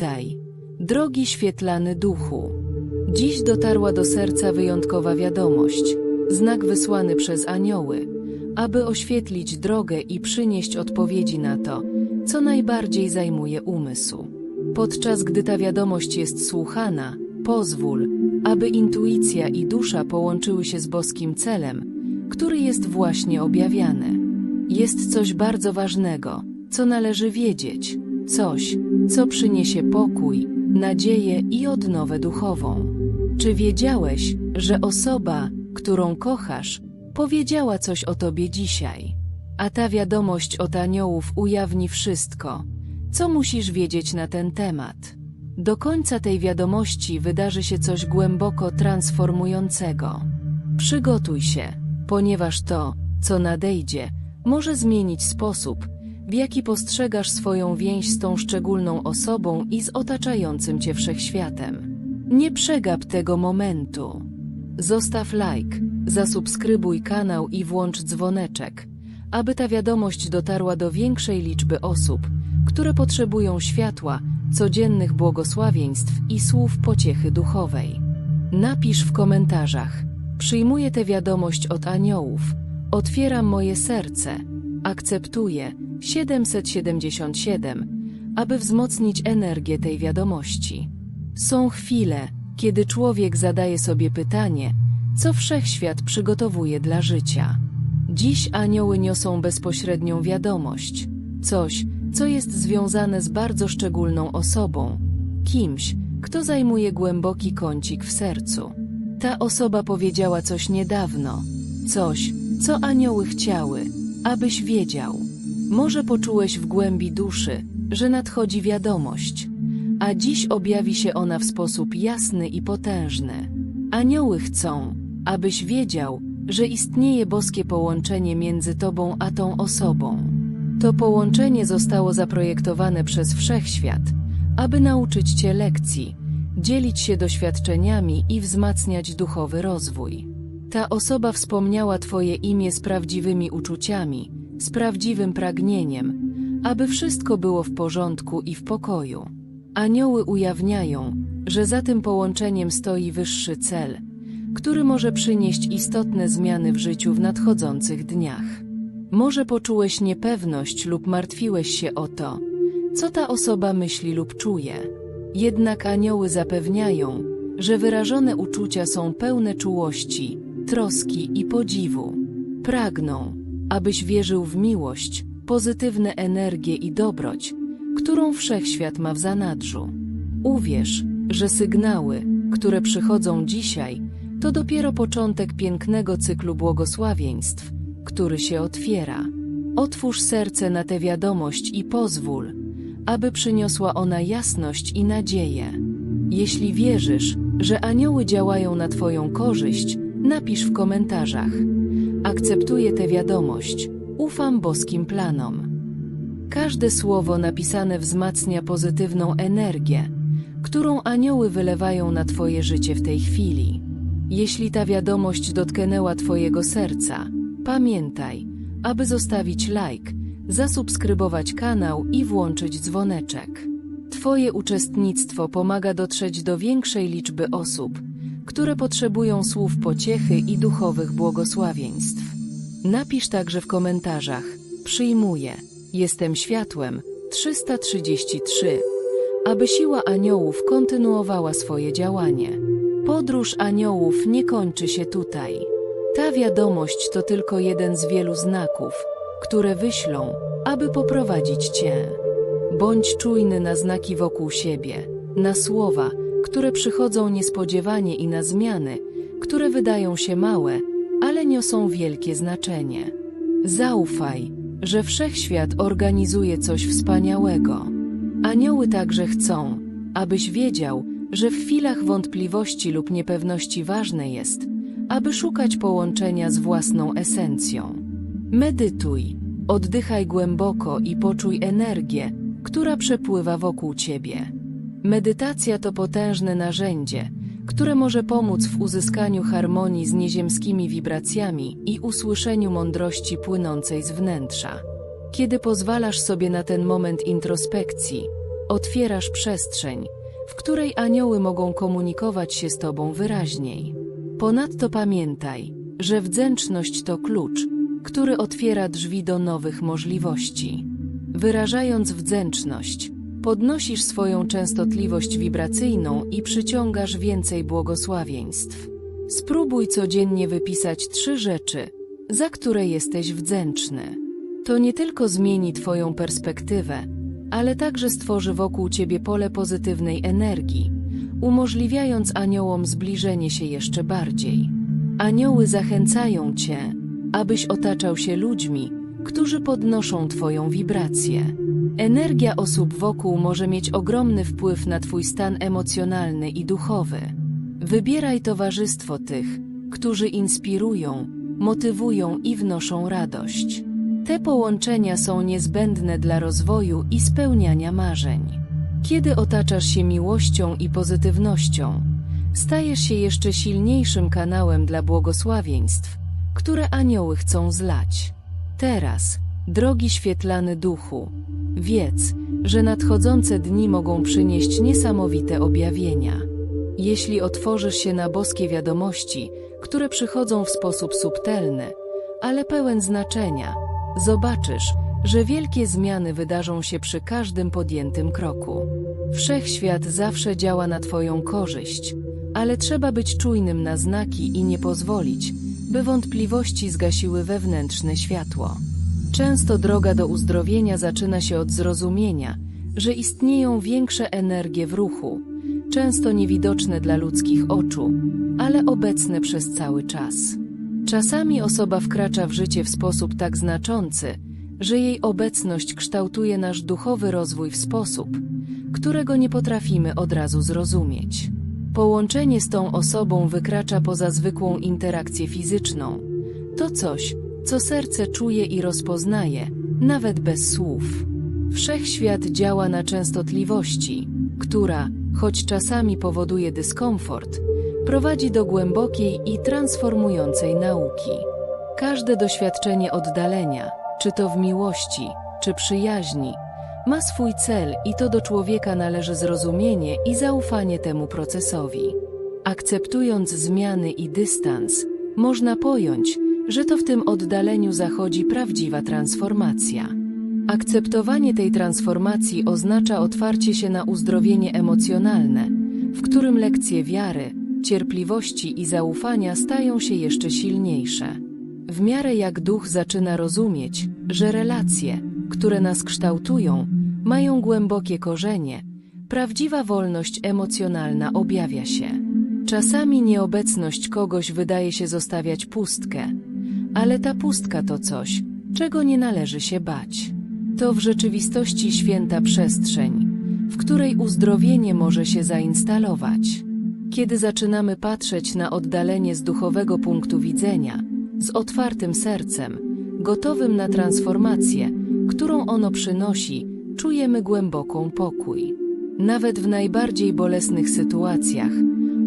Witaj, drogi świetlany duchu. Dziś dotarła do serca wyjątkowa wiadomość, znak wysłany przez anioły, aby oświetlić drogę i przynieść odpowiedzi na to, co najbardziej zajmuje umysł. Podczas gdy ta wiadomość jest słuchana, pozwól, aby intuicja i dusza połączyły się z boskim celem, który jest właśnie objawiany. Jest coś bardzo ważnego, co należy wiedzieć, coś, co przyniesie pokój, nadzieję i odnowę duchową. Czy wiedziałeś, że osoba, którą kochasz, powiedziała coś o tobie dzisiaj? A ta wiadomość od aniołów ujawni wszystko, co musisz wiedzieć na ten temat. Do końca tej wiadomości wydarzy się coś głęboko transformującego. Przygotuj się, ponieważ to, co nadejdzie, może zmienić sposób, w jaki postrzegasz swoją więź z tą szczególną osobą i z otaczającym cię wszechświatem. Nie przegap tego momentu. Zostaw like, zasubskrybuj kanał i włącz dzwoneczek, aby ta wiadomość dotarła do większej liczby osób, które potrzebują światła, codziennych błogosławieństw i słów pociechy duchowej. Napisz w komentarzach. Przyjmuję tę wiadomość od aniołów. Otwieram moje serce. Akceptuję 777, aby wzmocnić energię tej wiadomości. Są chwile, kiedy człowiek zadaje sobie pytanie, co wszechświat przygotowuje dla życia. Dziś anioły niosą bezpośrednią wiadomość, coś, co jest związane z bardzo szczególną osobą, kimś, kto zajmuje głęboki kącik w sercu. Ta osoba powiedziała coś niedawno, coś, co anioły chciały, abyś wiedział. Może poczułeś w głębi duszy, że nadchodzi wiadomość, a dziś objawi się ona w sposób jasny i potężny. Anioły chcą, abyś wiedział, że istnieje boskie połączenie między tobą a tą osobą. To połączenie zostało zaprojektowane przez wszechświat, aby nauczyć cię lekcji, dzielić się doświadczeniami i wzmacniać duchowy rozwój. Ta osoba wspomniała Twoje imię z prawdziwymi uczuciami, z prawdziwym pragnieniem, aby wszystko było w porządku i w pokoju. Anioły ujawniają, że za tym połączeniem stoi wyższy cel, który może przynieść istotne zmiany w życiu w nadchodzących dniach. Może poczułeś niepewność lub martwiłeś się o to, co ta osoba myśli lub czuje. Jednak anioły zapewniają, że wyrażone uczucia są pełne czułości, troski i podziwu. Pragną, abyś wierzył w miłość, pozytywne energie i dobroć, którą wszechświat ma w zanadrzu. Uwierz, że sygnały, które przychodzą dzisiaj, to dopiero początek pięknego cyklu błogosławieństw, który się otwiera. Otwórz serce na tę wiadomość i pozwól, aby przyniosła ona jasność i nadzieję. Jeśli wierzysz, że anioły działają na Twoją korzyść, napisz w komentarzach. Akceptuję tę wiadomość, ufam boskim planom. Każde słowo napisane wzmacnia pozytywną energię, którą anioły wylewają na Twoje życie w tej chwili. Jeśli ta wiadomość dotknęła Twojego serca, pamiętaj, aby zostawić like, zasubskrybować kanał i włączyć dzwoneczek. Twoje uczestnictwo pomaga dotrzeć do większej liczby osób, które potrzebują słów pociechy i duchowych błogosławieństw. Napisz także w komentarzach: Przyjmuję, jestem światłem 333, aby siła aniołów kontynuowała swoje działanie. Podróż aniołów nie kończy się tutaj. Ta wiadomość to tylko jeden z wielu znaków, które wyślą, aby poprowadzić Cię. Bądź czujny na znaki wokół siebie, na słowa, które przychodzą niespodziewanie i na zmiany, które wydają się małe, ale niosą wielkie znaczenie. Zaufaj, że wszechświat organizuje coś wspaniałego. Anioły także chcą, abyś wiedział, że w chwilach wątpliwości lub niepewności ważne jest, aby szukać połączenia z własną esencją. Medytuj, oddychaj głęboko i poczuj energię, która przepływa wokół ciebie. Medytacja to potężne narzędzie, które może pomóc w uzyskaniu harmonii z nieziemskimi wibracjami i usłyszeniu mądrości płynącej z wnętrza. Kiedy pozwalasz sobie na ten moment introspekcji, otwierasz przestrzeń, w której anioły mogą komunikować się z Tobą wyraźniej. Ponadto pamiętaj, że wdzięczność to klucz, który otwiera drzwi do nowych możliwości. Wyrażając wdzięczność, podnosisz swoją częstotliwość wibracyjną i przyciągasz więcej błogosławieństw. Spróbuj codziennie wypisać trzy rzeczy, za które jesteś wdzięczny. To nie tylko zmieni Twoją perspektywę, ale także stworzy wokół Ciebie pole pozytywnej energii, umożliwiając aniołom zbliżenie się jeszcze bardziej. Anioły zachęcają Cię, abyś otaczał się ludźmi, którzy podnoszą Twoją wibrację. Energia osób wokół może mieć ogromny wpływ na Twój stan emocjonalny i duchowy. Wybieraj towarzystwo tych, którzy inspirują, motywują i wnoszą radość. Te połączenia są niezbędne dla rozwoju i spełniania marzeń. Kiedy otaczasz się miłością i pozytywnością, stajesz się jeszcze silniejszym kanałem dla błogosławieństw, które anioły chcą zlać. Teraz, drogi świetlany duchu, wiedz, że nadchodzące dni mogą przynieść niesamowite objawienia. Jeśli otworzysz się na boskie wiadomości, które przychodzą w sposób subtelny, ale pełen znaczenia, zobaczysz, że wielkie zmiany wydarzą się przy każdym podjętym kroku. Wszechświat zawsze działa na Twoją korzyść, ale trzeba być czujnym na znaki i nie pozwolić, by wątpliwości zgasiły wewnętrzne światło. Często droga do uzdrowienia zaczyna się od zrozumienia, że istnieją większe energie w ruchu, często niewidoczne dla ludzkich oczu, ale obecne przez cały czas. Czasami osoba wkracza w życie w sposób tak znaczący, że jej obecność kształtuje nasz duchowy rozwój w sposób, którego nie potrafimy od razu zrozumieć. Połączenie z tą osobą wykracza poza zwykłą interakcję fizyczną. To coś, co serce czuje i rozpoznaje, nawet bez słów. Wszechświat działa na częstotliwości, która, choć czasami powoduje dyskomfort, prowadzi do głębokiej i transformującej nauki. Każde doświadczenie oddalenia, czy to w miłości, czy przyjaźni, ma swój cel i to do człowieka należy zrozumienie i zaufanie temu procesowi. Akceptując zmiany i dystans, można pojąć, że to w tym oddaleniu zachodzi prawdziwa transformacja. Akceptowanie tej transformacji oznacza otwarcie się na uzdrowienie emocjonalne, w którym lekcje wiary, cierpliwości i zaufania stają się jeszcze silniejsze. W miarę jak duch zaczyna rozumieć, że relacje, które nas kształtują, mają głębokie korzenie, prawdziwa wolność emocjonalna objawia się. Czasami nieobecność kogoś wydaje się zostawiać pustkę, ale ta pustka to coś, czego nie należy się bać. To w rzeczywistości święta przestrzeń, w której uzdrowienie może się zainstalować. Kiedy zaczynamy patrzeć na oddalenie z duchowego punktu widzenia, z otwartym sercem, gotowym na transformację, którą ono przynosi, czujemy głęboką pokój. Nawet w najbardziej bolesnych sytuacjach,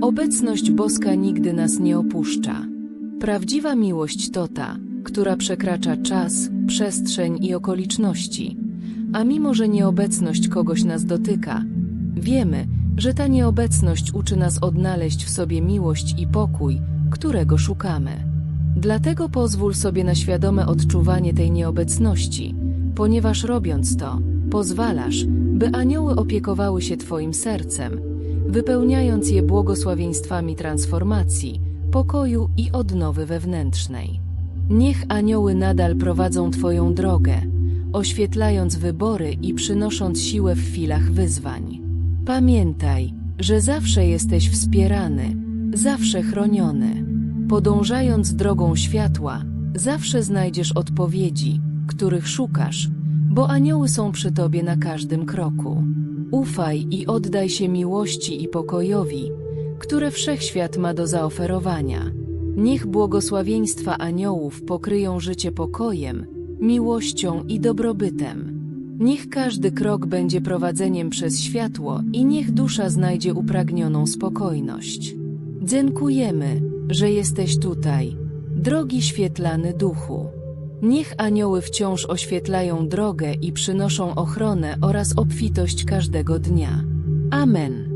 obecność boska nigdy nas nie opuszcza. Prawdziwa miłość to ta, która przekracza czas, przestrzeń i okoliczności. A mimo, że nieobecność kogoś nas dotyka, wiemy, że ta nieobecność uczy nas odnaleźć w sobie miłość i pokój, którego szukamy. Dlatego pozwól sobie na świadome odczuwanie tej nieobecności, ponieważ robiąc to, pozwalasz, by anioły opiekowały się Twoim sercem, wypełniając je błogosławieństwami transformacji, pokoju i odnowy wewnętrznej. Niech anioły nadal prowadzą Twoją drogę, oświetlając wybory i przynosząc siłę w chwilach wyzwań. Pamiętaj, że zawsze jesteś wspierany, zawsze chroniony. Podążając drogą światła, zawsze znajdziesz odpowiedzi, których szukasz, bo anioły są przy Tobie na każdym kroku. Ufaj i oddaj się miłości i pokojowi, które wszechświat ma do zaoferowania. Niech błogosławieństwa aniołów pokryją życie pokojem, miłością i dobrobytem. Niech każdy krok będzie prowadzeniem przez światło i niech dusza znajdzie upragnioną spokojność. Dziękujemy, że jesteś tutaj, drogi świetlany duchu. Niech anioły wciąż oświetlają drogę i przynoszą ochronę oraz obfitość każdego dnia. Amen.